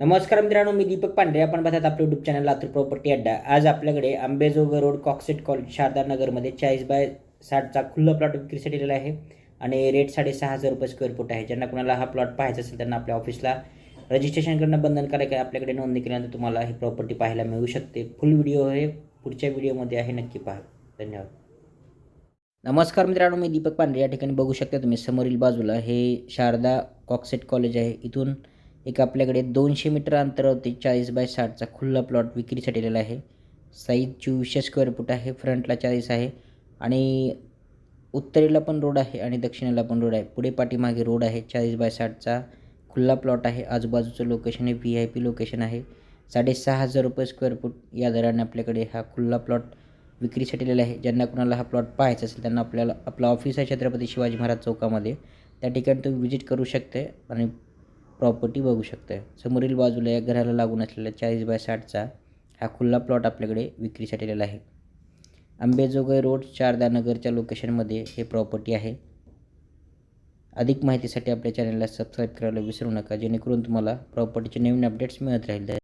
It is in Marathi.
नमस्कार मित्रांनो मी दीपक पांडे. आपण बघतात आपलं युट्यूब चॅनल लातूर प्रॉपर्टी अड्डा. आज आपल्याकडे आंबेजोग रोड कॉक्सेट कॉलेज शारदानगरमध्ये चाळीस बाय साठचा खुल्ला प्लॉट विक्रीसाठी दिलेला आहे. आणि रेट साडेसहा हजार रुपये स्क्वेअर फूट आहे. ज्यांना कोणाला हा प्लॉट पाहायचा असेल त्यांना आपल्या ऑफिसला रजिस्ट्रेशन करणं बंधनकारक आहे. आपल्याकडे नोंदणी केल्यानंतर तुम्हाला ही प्रॉपर्टी पाहायला मिळू शकते. फुल व्हिडिओ हे पुढच्या व्हिडिओमध्ये आहे. नक्की पहा. धन्यवाद. नमस्कार मित्रांनो मी दीपक पांडे. या ठिकाणी बघू शकता तुम्ही समोरील बाजूला हे शारदा कॉक्सेट कॉलेज आहे. इथून एक आपल्याकडे दोनशे मीटर अंतरावरती चाळीस बाय साठचा खुल्ला प्लॉट विक्रीसाठी दिलेला आहे. साईज चोवीसशे स्क्वेअर फूट आहे फ्रंटला चाळीस आहे. आणि उत्तरेला पण रोड आहे आणि दक्षिणेला पण रोड आहे. पुढे पाठीमागे रोड आहे चाळीस बाय साठचा खुल्ला प्लॉट आहे. आजूबाजूचं लोकेशन हे व्ही आय पी लोकेशन आहे. साडेसहा हजार रुपये स्क्वेअर फूट या दराने आपल्याकडे हा खुल्ला प्लॉट विक्रीसाठी दिलेला आहे. ज्यांना कुणाला हा प्लॉट पाहायचा असेल त्यांना आपल्याला आपलं ऑफिस आहे छत्रपती शिवाजी महाराज चौकामध्ये. त्या ठिकाणी तुम्ही व्हिजिट करू शकते आणि प्रॉपर्टी बघू शकता समोरील बाजूला या घराला लागून असलेला चाळीस बाय साठचा हा खुल्ला प्लॉट आपल्याकडे विक्रीसाठी आलेला आहे. आंबेजोगाई रोड शारदानगरच्या लोकेशनमध्ये हे प्रॉपर्टी आहे. अधिक माहितीसाठी आपल्या चॅनलला सबस्क्राईब करायला विसरू नका जेणेकरून तुम्हाला प्रॉपर्टीचे नवीन अपडेट्स मिळत राहील.